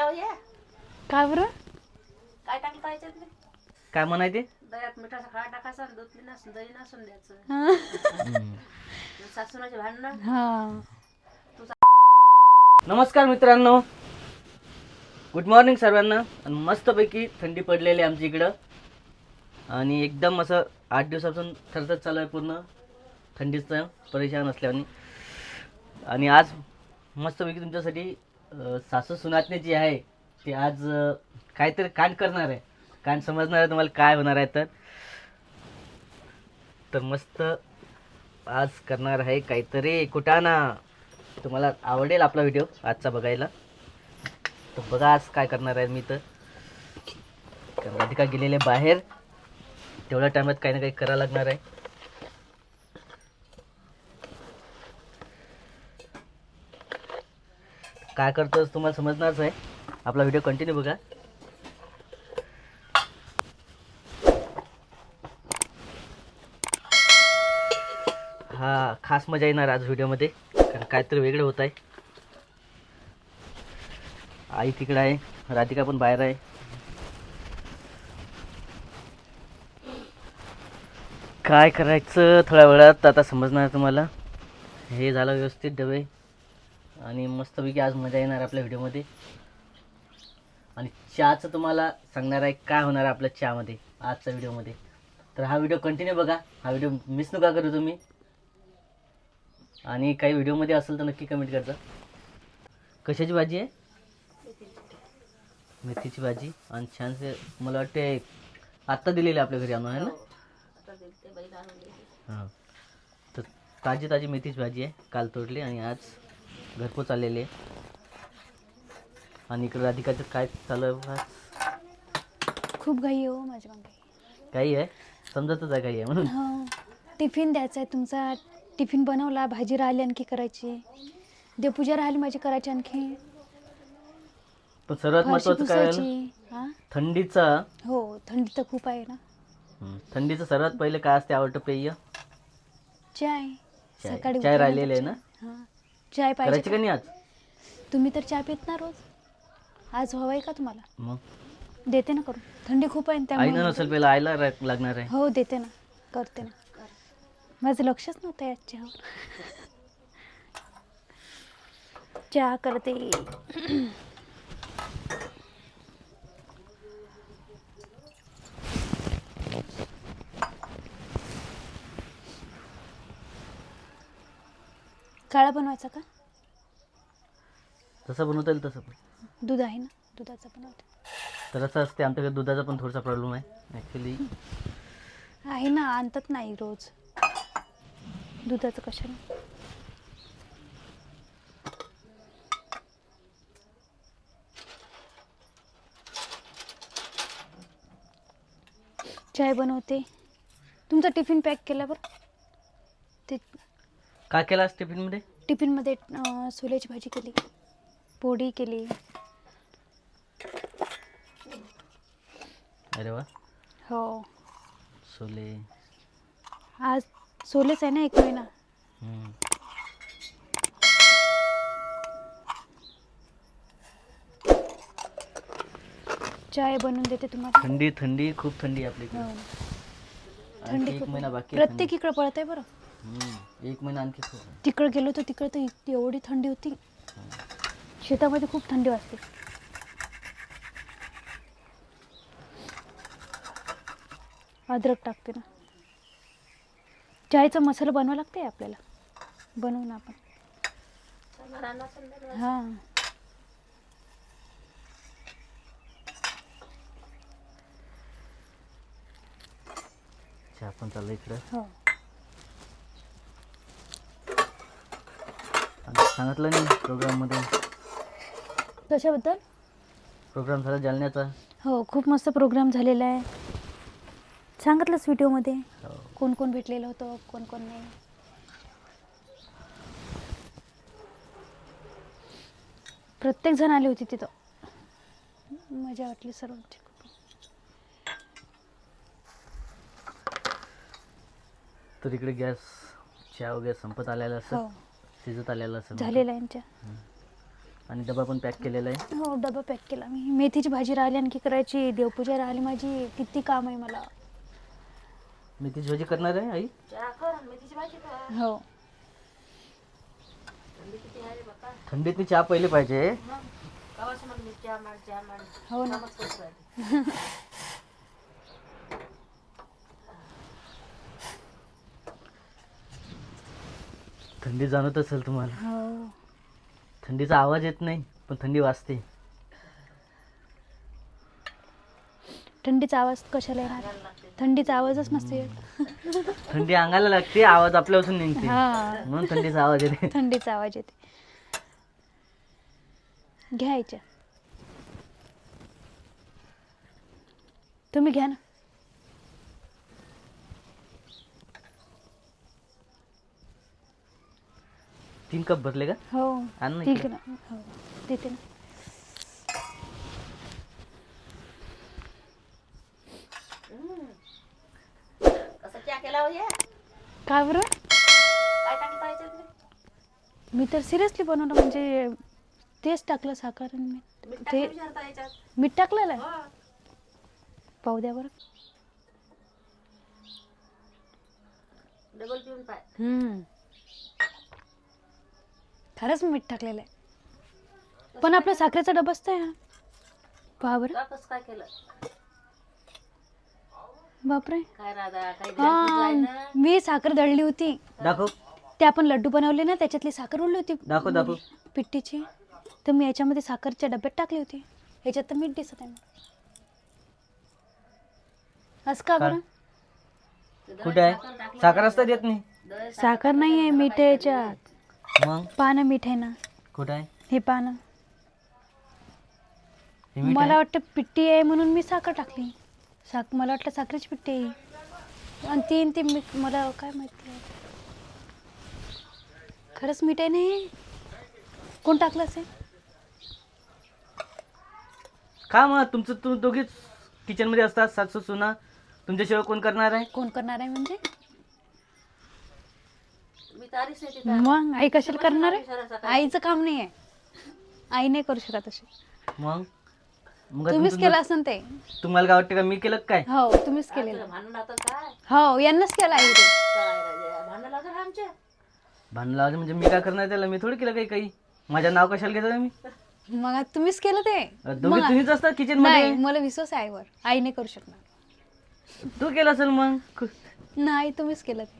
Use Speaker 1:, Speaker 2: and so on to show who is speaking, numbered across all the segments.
Speaker 1: हो या.
Speaker 2: का बरं?
Speaker 1: काय टाकलं नाही
Speaker 3: काय म्हणायचे?
Speaker 1: दह्यात मिठाचा खडा टाकायचा आणि दूध नसून दही नसून द्यायचं.
Speaker 2: हा.
Speaker 1: सासूनाचे भांडणं.
Speaker 2: हा.
Speaker 3: नमस्कार मित्रांनो. गुड मॉर्निंग सर्वांना. आणि मस्तपैकी थंडी पडलेली आहे आमच्या इकडं. आणि एकदम असं आठ दिवसापासून थरथर चालू आहे पूर्ण. थंडीचं परेशान असल्याने आणि आज मस्तपैकी तुमच्यासाठी सासू सुनातने जी आहे ते आज काहीतरी कांड करणार आहे. कांड समजणार आहे तुम्हाला काय होणार आहे तर. तर मस्त आज करणार आहे काहीतरी. कुटाणा तुम्हाला आवडेल आपला व्हिडिओ आजचा बघायला. तर बघा आज काय करणार आहे मी तर. कारण राधिका गेलेले बाहेर. तेवढ्या टायमात काही ना काही करावं लागणार आहे. काय करतोस तुम्हाला समजणारच आहे. आपला व्हिडिओ कंटिन्यू बघा. हा खास मजा येणार आज व्हिडिओमध्ये कारण काहीतरी वेगळं होत आहे. आई तिकडं आहे राधिका पण बाहेर आहे. काय करायचं थोड्या वेळात आता समजणार तुम्हाला. हे झालं व्यवस्थित डबे. आणि मस्तपैकी आज मजा येणार आपल्या व्हिडिओमध्ये. आणि चहाचं तुम्हाला सांगणार आहे काय होणार आहे आपल्या चहामध्ये आजच्या व्हिडिओमध्ये. तर हा व्हिडिओ कंटिन्यू बघा. हा व्हिडिओ मिस नका करू तुम्ही. आणि काही व्हिडिओमध्ये असेल तर नक्की कमेंट करजा. कशाची भाजी आहे? मेथीची भाजी. आणि छानसे मला वाटते आत्ता दिलेली आहे आपल्या घरी आणून आहे ना?
Speaker 1: दिली.
Speaker 3: हां. तर ताजी ताजी मेथीची भाजी आहे काल तोडली आणि आज घरपोच आलेली आणि इकडं राधिकाचं काय चालू.
Speaker 2: खूप घाई आहे हो माझ्या
Speaker 3: काही आहे? समजतच आहे काही आहे म्हणून.
Speaker 2: हो. टिफिन द्यायचा आहे तुमचा. टिफिन बनवला भाजी राहिली आणखी करायची. देवपूजा राहिली माझी करायची आणखी.
Speaker 3: पण सर्वात
Speaker 2: फरशी
Speaker 3: महत्त्वाचं काय आहे ना?
Speaker 2: पुसायची. हा
Speaker 3: थंडीचा.
Speaker 2: हो थंडी तर खूप आहे ना.
Speaker 3: हं, थंडीचं सर्वात पहिले काय असते? आवडतं पेय?
Speaker 2: चाय.
Speaker 3: चाय.
Speaker 2: सकाळी
Speaker 3: चाय
Speaker 2: उठल्यानंतर
Speaker 3: राहिलेली आहे ना?
Speaker 2: चाय.
Speaker 3: करायची
Speaker 2: पाहिजे
Speaker 3: का नाही आज?
Speaker 2: तुम्ही तर चहा पित ना रोज. आज हवंय का तुम्हाला?
Speaker 3: मग?
Speaker 2: देते ना करून. थंडी खूप आहे ना
Speaker 3: आईनं
Speaker 2: त्यामुळे
Speaker 3: नसेल पहिला आईला रा- लागणार आहे.
Speaker 2: हो देते ना. करते ना. माझं लक्षच नव्हतं या चहावर चहा करते. काळा बनवायचा का?
Speaker 3: तसं बनवता येईल तसं पण.
Speaker 2: दूध आहे ना? दुधाचा बनवते
Speaker 3: तर असं असते आमच्याकडे दुधाचा पण थोडासा प्रॉब्लेम आहे. ॲक्च्युली
Speaker 2: आहे ना आणतात नाही रोज. दुधाचं कशाला? चाय बनवते. तुमचा टिफिन पॅक केला बरं ते
Speaker 3: काय केलं आज टिफिनमध्ये?
Speaker 2: टिफिनमध्ये अं, सोल्याची भाजी केली. पोळी केली.
Speaker 3: अरे वा.
Speaker 2: हो.
Speaker 3: सोले.
Speaker 2: आज सोलेच आहे ना एक महिना. चाय बनवून देते तुम्हाला.
Speaker 3: थंडी थंडी खूप थंडी आहे आपल्या
Speaker 2: हो.
Speaker 3: इकडे
Speaker 2: थंडी
Speaker 3: एक
Speaker 2: खूप
Speaker 3: महिना बाकी आहे
Speaker 2: प्रत्येक इकडं पडत आहे बरं.
Speaker 3: एक महिना आणखी खूप आहे.
Speaker 2: तिकडं गेलो तर तिकडं तर इत- एवढी थंडी होती. शेतामध्ये खूप थंडी वाजते. अद्रक टाकते ना. चायचा मसाला बनवावा लागते आपल्याला. बनवू ना आपण. हां.
Speaker 3: चहा पण चाललं इकडं.
Speaker 2: हो
Speaker 3: आणि सांगितलं नाही प्रोग्राममध्ये
Speaker 2: कशाबद्दल?
Speaker 3: प्रोग्राम झाला जालन्याचा.
Speaker 2: हो खूप मस्त प्रोग्राम झालेला आहे. सांगितलंच व्हिडिओमध्ये?
Speaker 3: हो.
Speaker 2: कोण कोण भेटलेलं होतं कोण कोण नाही? प्रत्येक जण आली होती तिथं. मजा वाटली सर्वांची.
Speaker 3: तर इकडे गॅस चहा वगैरे संपत आलेला
Speaker 2: हो.
Speaker 3: असं शिजत आलेला असं
Speaker 2: झालेलं आहे यांच्या
Speaker 3: आणि डबा पण पॅक केलेला आहे?
Speaker 2: हो डबा पॅक केला. मी मेथीची भाजी राहिली आणखी करायची. देवपूजा राहिली माझी. किती काम आहे मला.
Speaker 3: मेथीची भाजी करणार आहे आई?
Speaker 1: चहा कर आणि मेथीची भाजी कर.
Speaker 2: हो.
Speaker 1: थंडी किती आहे रे बाप्पा
Speaker 3: थंडीत मी चहा पहिले पाहिजे
Speaker 2: हो ना
Speaker 1: कामच करत राहते.
Speaker 3: थंडी जाणवत असेल तुम्हाला.
Speaker 2: हो.
Speaker 3: थंडीचा आवाज येत नाही पण थंडी वाजते.
Speaker 2: थंडीचा आवाज कशाला येणार? थंडीचा आवाजच नसतो येत.
Speaker 3: थंडी अंगाला लागते आवाज आपल्यापासून निघते.
Speaker 2: हा.
Speaker 3: म्हणून थंडीचा आवाज येते.
Speaker 2: थंडीचा आवाज येते. घ्यायच्या तुम्ही घ्या ना.
Speaker 3: तीन कप भरले का
Speaker 2: हो
Speaker 3: आण ना
Speaker 2: ठीक
Speaker 3: इकडे.
Speaker 2: आहे ना हो देते ना
Speaker 1: कसा चहा केला हो?
Speaker 2: का बरं
Speaker 1: काय टाकलं पाहिजे तुम्ही?
Speaker 2: मी तर सिरियसली बनवलं म्हणजे तेच टाकलं साखर आणि मीठ
Speaker 1: मीठ
Speaker 2: ते
Speaker 1: टाकलं विचारता याच्यात
Speaker 2: मीठ टाकलेलं आहे
Speaker 1: हो.
Speaker 2: पाहू द्या बरं
Speaker 1: डबल पिऊन पाय
Speaker 2: हम्म. खरंच मीठ टाकलेलं आहे. पण आपल्या साखरेचा डबाच तर आहे हा. पहा बरं.
Speaker 1: तुला कसं काय केलं?
Speaker 2: बापरे.
Speaker 1: काय राधा काही ध्यान आहे ना?
Speaker 2: हा मी साखर दळली होती.
Speaker 3: दाखव.
Speaker 2: ते आपण लड्डू बनवले ना त्याच्यातली साखर उरली होती.
Speaker 3: दाखव दाखव.
Speaker 2: पिट्टीची तर मी याच्यामध्ये साखरच्या डब्यात टाकली होती. याच्यात तर मीठ दिसत आहे. मला. असं का बरं?
Speaker 3: कुठे आहे? साखर असता देत नाही.
Speaker 2: साखर नाही आहे मीठ आहे याच्यात.
Speaker 3: मग?
Speaker 2: पानं मीठ आहे ना.
Speaker 3: कुठं आहे?
Speaker 2: हे पानं.
Speaker 3: हे मीठ
Speaker 2: मला
Speaker 3: आहे?
Speaker 2: वाटतं पिट्टी आहे म्हणून मी साखर टाकली. साख मला वाटलं साखरेची पिट्टी आहे. आणि तीन ती मीठ मला काय माहिती खरंच मीठ आहे नाही कोण टाकलं असेल?
Speaker 3: का मग तुमचं तू दोघीच किचनमध्ये असतात सासू सुना. तुमच्याशिवाय कोण करणार आहे?
Speaker 2: कोण करणार आहे म्हणजे? मग आई कशाला करणार आहे? आईचं काम नाही आहे आई नाही करू शकत असे
Speaker 3: मग? मग
Speaker 2: तुम्हीच
Speaker 3: तुमचं-
Speaker 2: केलं असं ते.
Speaker 3: तुम्हाला काय वाटतं का? मी केलं का काय?
Speaker 2: हो तुम्हीच केलेलं.
Speaker 1: भांडण काय?
Speaker 2: हो यांनाच केलं आई ते.
Speaker 1: काय राजा, भांडण लावतात का आमचे.
Speaker 3: भांडण लावायचं म्हणजे मी काय करणार त्याला? मी थोडी केलं काही काही? माझं नाव कशाला घेतो मी
Speaker 2: मग आता तुम्हीच केलं ते.
Speaker 3: दोघी तुम्हीच असतात किचन
Speaker 2: नाही
Speaker 3: मध्ये
Speaker 2: मला विश्वास आहे आईवर. आई नाही करू शकणार.
Speaker 3: तू केलं असेल मग? खु-
Speaker 2: नाही तुम्हीच केलं ते.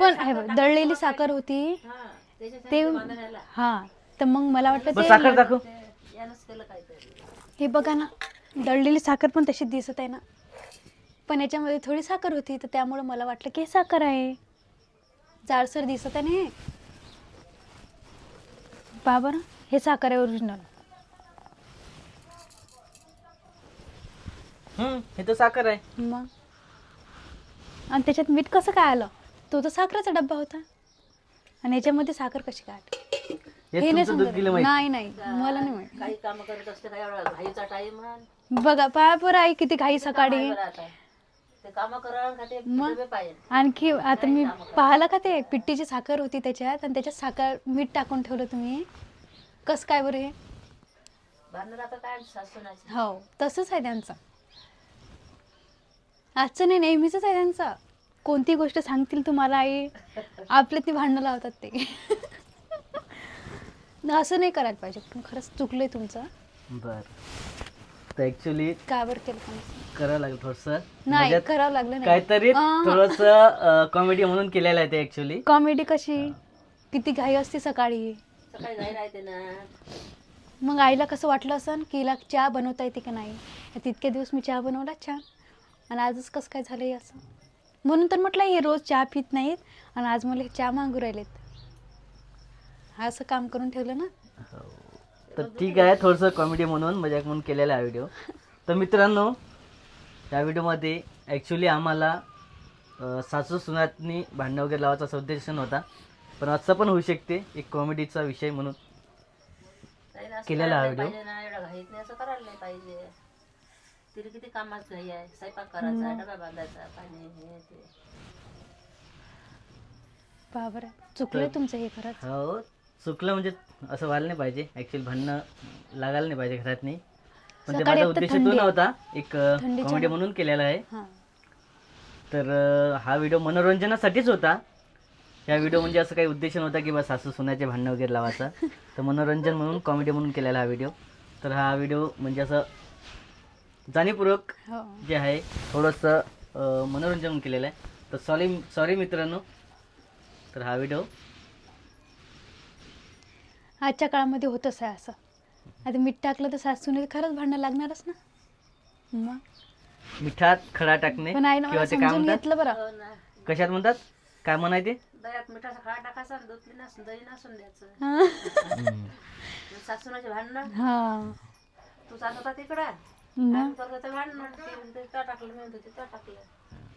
Speaker 2: पण हे बघ, दळलेली साखर होती. ते हा तर मग मला वाटलं
Speaker 3: बस
Speaker 2: ते
Speaker 3: साखर दाखव.
Speaker 2: हे बघा ना दळलेली साखर पण तशी दिसत आहे ना. पण याच्यामध्ये थोडी साखर होती तर त्यामुळे मला वाटलं की हे साखर आहे. जाडसर दिसत आहे ना हे. पहा बरं हे साखर आहे ओरिजिनल
Speaker 3: हम्म हे तर साखर आहे.
Speaker 2: मग? आणि त्याच्यात मीठ कसं काय आलं? तो तर साखरेचा डब्बा होता. आणि याच्यामध्ये साखर कशी काय आली?
Speaker 3: हे
Speaker 2: नाही
Speaker 3: तुमचं दूध गेलं
Speaker 2: समजलं.
Speaker 3: माहिती.
Speaker 2: नाही नाही. मला नाही माहीत.
Speaker 1: काही काम करत असते काय एवढा घाईचा टाइम
Speaker 2: बघा आई किती घाई सकाळी.
Speaker 1: ते काम करा का ते
Speaker 2: मग?
Speaker 1: डबे पाहिजे.
Speaker 2: आणखी आता मी पाहिलं का ते? पिट्टीची साखर होती त्याच्यात आणि त्याच्यात साखर मीठ टाकून ठेवलं तुम्ही. कसं काय बरं हे?
Speaker 1: भांडण राहतात काय सासूनाचे.
Speaker 2: हो तसंच आहे त्यांचं. आजचं नाही नेहमीच आहे त्यांचं. कोणती गोष्ट सांगतील तुम्हाला आई? आपले ती भांडणं लावतात ते. असं नाही करायला पाहिजे. पण खरंच चुकलंय तुमचं.
Speaker 3: बर. तर ऍक्च्युली
Speaker 2: का बरं केलं पण असं?
Speaker 3: करावं लागेल थोडस.
Speaker 2: नाही करावं लागलं नाही.
Speaker 3: काहीतरी
Speaker 2: अं.
Speaker 3: थोडस कॉमेडी म्हणून केलेलं आहे ते ऍक्च्युली
Speaker 2: कॉमेडी कशी? किती घाई असते सकाळी.
Speaker 1: सकाळी घाई राहते ना.
Speaker 2: मग आईला कसं वाटलं असं की हिला चहा बनवता येते की नाही? तितके दिवस मी चहा बनवला छान. आणि आजच कसं काय झालं हे असं? म्हणून तर म्हटलं हे रोज चहा पित नाहीत आणि आज मला हे चहा मागू राहिलेत. हा असं काम करून ठेवलं ना?
Speaker 3: तर ठीक आहे थोडंसं कॉमेडी म्हणून मजाक म्हणून केलेला आहे व्हिडिओ तर मित्रांनो या व्हिडिओमध्ये ॲक्च्युली आम्हाला सासू सुनातनी भांडणं वगैरे लावायचा सउद्देश नव्हता पण असं पण होऊ शकते एक कॉमेडीचा विषय म्हणून
Speaker 1: असं
Speaker 3: केलेला हा
Speaker 1: करायला
Speaker 3: व्हिडिओ?
Speaker 1: तिला किती कामात घाई आहे स्वयंपाक करायचा डबा बांधायचा पाणी हे ते.
Speaker 2: बाबर चुकलंय तुमचं हे खरंच?
Speaker 3: हो चुकलं म्हणजे असं व्हायला नाही पाहिजे. ॲक्च्युअली भांडणं लागायला नाही पाहिजे घरात नाही. पण ते
Speaker 2: सकाळी
Speaker 3: माझा उद्देश तो. नव्हता. एक
Speaker 2: थंडीच्या
Speaker 3: कॉमेडी
Speaker 2: ना-
Speaker 3: म्हणून केलेला आहे.
Speaker 2: हां.
Speaker 3: तर अं, हा व्हिडिओ मनोरंजनासाठीच होता. या व्हिडिओ म्हणजे असं काही उद्देश नव्हता की बस सासू सुनाचे भांडणं वगैरे लावायचा. तर मनोरंजन म्हणून कॉमेडी म्हणून केलेला हा व्हिडिओ तर हा व्हिडिओ म्हणजे असं जाणीवपूर्वक
Speaker 2: हो.
Speaker 3: जे आहे थोडंसं अं, मनोरंजन केलेलं आहे. तर सॉरी सॉरी मित्रांनो तर हा व्हिडिओ
Speaker 2: आजच्या काळामध्ये होतच आहे असं. आता मीठ टाकलं तर सासूने खरंच भांडणं लागणारच ना. मग?
Speaker 3: मिठात खडा टाकणे
Speaker 2: पण आईनं मला
Speaker 3: किंवा ते काय
Speaker 2: समजून
Speaker 3: म्हणतात?
Speaker 2: घेतलं बरं.
Speaker 1: हो ना.
Speaker 3: कशात म्हणतात? काय म्हणायचे
Speaker 1: दह्यात मिठाचा खडा टाकायचा आणि दूध नसून दही नसून द्यायचं.
Speaker 2: हां.
Speaker 1: सासूनाचे भांडणं
Speaker 2: हां.
Speaker 1: तू जात होता तिकडं?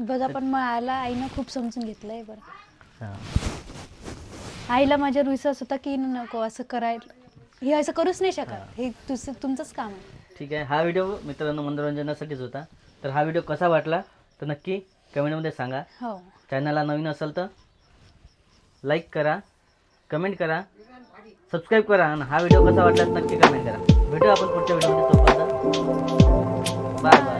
Speaker 2: बघा पण मग आईला आईनं खूप समजून घेतलंय बरं.
Speaker 3: हां.
Speaker 2: आईला माझ्यावर विश्वास होता की नको असं करायला हे असं करूच नाही शकत. हे. तुझं तुमचंच काम आहे.
Speaker 3: ठीक आहे. हा व्हिडिओ मित्रांनो मनोरंजनासाठीच होता. तर हा व्हिडिओ कसा वाटला तर नक्की कमेंटमध्ये सांगा.
Speaker 2: हो.
Speaker 3: चॅनलला नवीन असेल तर लाईक करा कमेंट करा सबस्क्राईब करा आणि हा व्हिडिओ कसा वाटला नक्की कमेंट करा. भेटू आपण पुढच्या व्हिडिओमध्ये तोपर्यंत. vai.